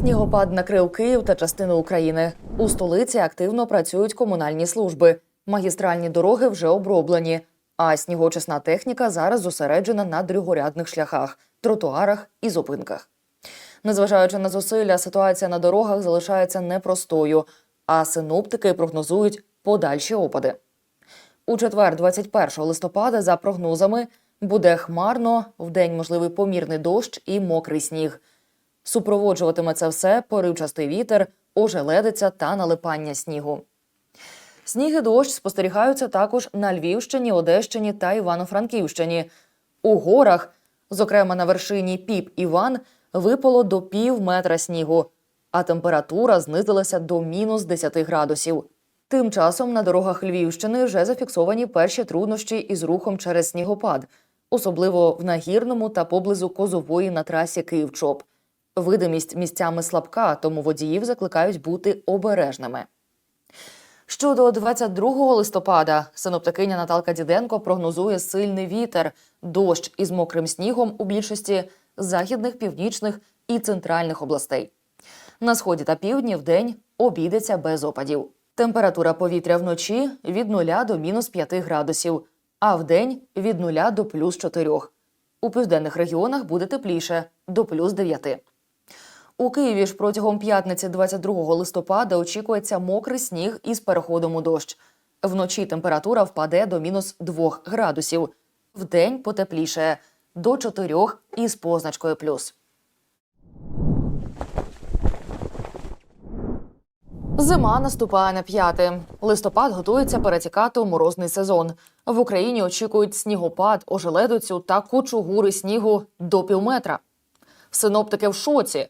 Снігопад накрив Київ та частину України. У столиці активно працюють комунальні служби. Магістральні дороги вже оброблені, а снігоочисна техніка зараз зосереджена на другорядних шляхах, тротуарах і зупинках. Незважаючи на зусилля, ситуація на дорогах залишається непростою, а синоптики прогнозують подальші опади. У четвер, 21 листопада, за прогнозами, буде хмарно, вдень можливий помірний дощ і мокрий сніг. Супроводжуватиме це все поривчастий вітер, ожеледиця та налипання снігу. Сніг і дощ спостерігаються також на Львівщині, Одещині та Івано-Франківщині. У горах, зокрема на вершині Піп Іван, випало до пів метра снігу, а температура знизилася до мінус 10 градусів. Тим часом на дорогах Львівщини вже зафіксовані перші труднощі із рухом через снігопад, особливо в нагірному та поблизу Козової на трасі Київ-Чоп. Видимість місцями слабка, тому водіїв закликають бути обережними. Щодо 22 листопада, синоптикиня Наталка Діденко прогнозує сильний вітер, дощ із мокрим снігом у більшості західних, північних і центральних областей. На сході та півдні в день обійдеться без опадів. Температура повітря вночі від 0 до мінус 5 градусів, а вдень від 0 до плюс 4. У південних регіонах буде тепліше до плюс 9. У Києві ж протягом п'ятниці 22 листопада очікується мокрий сніг із переходом у дощ. Вночі температура впаде до мінус 2 градусів. Вдень потепліше до 4 із позначкою плюс. Зима наступає на п'яте. Листопад готується перетікати у морозний сезон. В Україні очікують снігопад, ожеледицю та кучугури снігу до півметра. Синоптики в шоці.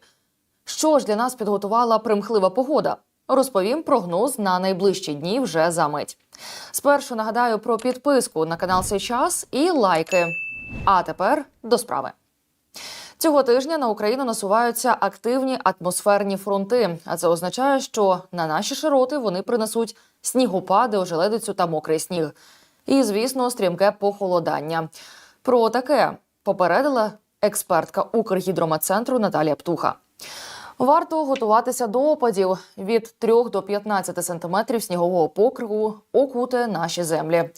Що ж для нас підготувала примхлива погода? Розповім прогноз на найближчі дні вже за мить. Спершу нагадаю про підписку на канал «Сей час і лайки. А тепер до справи. Цього тижня на Україну насуваються активні атмосферні фронти, а це означає, що на наші широти вони принесуть снігопади, ожеледицю та мокрий сніг. І, звісно, стрімке похолодання. Про таке попередила експертка Укргідрометцентру Наталія Птуха. Варто готуватися до опадів від 3 до 15 сантиметрів снігового покриву окуте наші землі.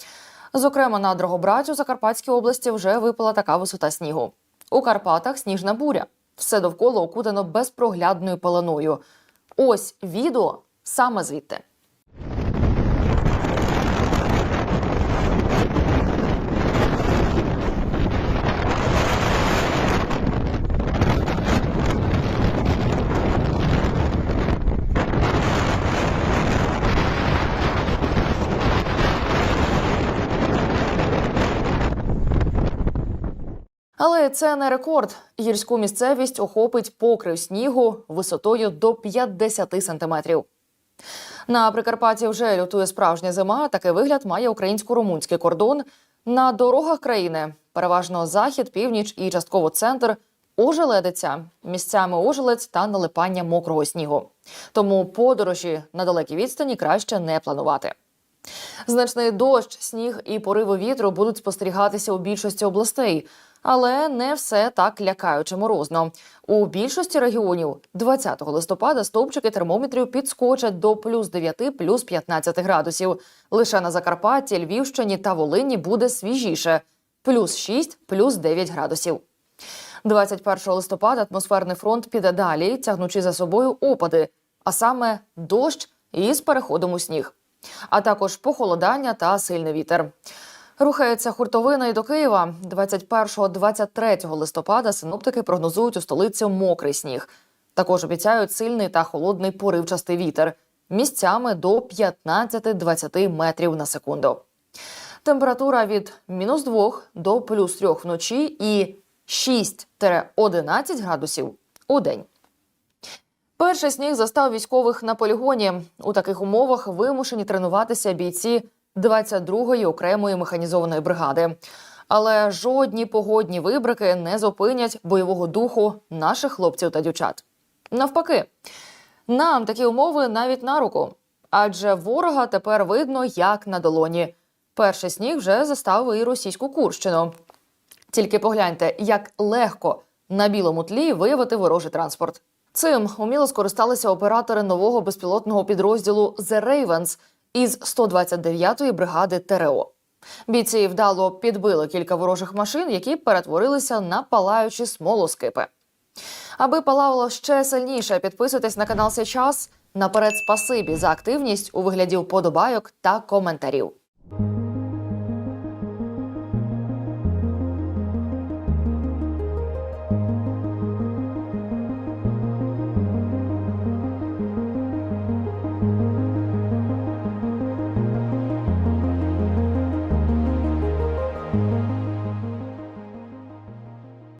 Зокрема, на Дрогобраті Закарпатській області вже випала така висота снігу. У Карпатах сніжна буря. Все довкола окутано безпроглядною пеленою. Ось відео саме звідти. Але це не рекорд. Гірську місцевість охопить покрив снігу висотою до 50 сантиметрів. На Прикарпатті вже лютує справжня зима. Такий вигляд має українсько-румунський кордон. На дорогах країни переважно захід, північ і частково центр. Ожеледиця місцями ожеледь та налипання мокрого снігу. Тому подорожі на далекій відстані краще не планувати. Значний дощ, сніг і пориви вітру будуть спостерігатися у більшості областей, але не все так лякаюче морозно. У більшості регіонів 20 листопада стовпчики термометрів підскочать до плюс 9, плюс 15 градусів. Лише на Закарпатті, Львівщині та Волині буде свіжіше плюс 6, плюс 9 градусів. 21 листопада атмосферний фронт піде далі, тягнучи за собою опади, а саме дощ із переходом у сніг, а також похолодання та сильний вітер. Рухається хуртовина і до Києва. 21-23 листопада синоптики прогнозують у столиці мокрий сніг. Також обіцяють сильний та холодний поривчастий вітер місцями до 15-20 метрів на секунду. Температура від мінус 2 до плюс 3 вночі і 6-11 градусів у день. Перший сніг застав військових на полігоні. У таких умовах вимушені тренуватися бійці 22-ї окремої механізованої бригади. Але жодні погодні вибрики не зупинять бойового духу наших хлопців та дівчат. Навпаки, нам такі умови навіть на руку, адже ворога тепер видно як на долоні. Перший сніг вже застав і російську Курщину. Тільки погляньте, як легко на білому тлі виявити ворожий транспорт. Цим уміло скористалися оператори нового безпілотного підрозділу The Ravens із 129-ї бригади ТРО. Бійці вдало підбили кілька ворожих машин, які перетворилися на палаючі смолоскипи. Аби палало ще сильніше, підписуйтесь на канал Сейчас. Наперед спасибі за активність у вигляді вподобайок та коментарів.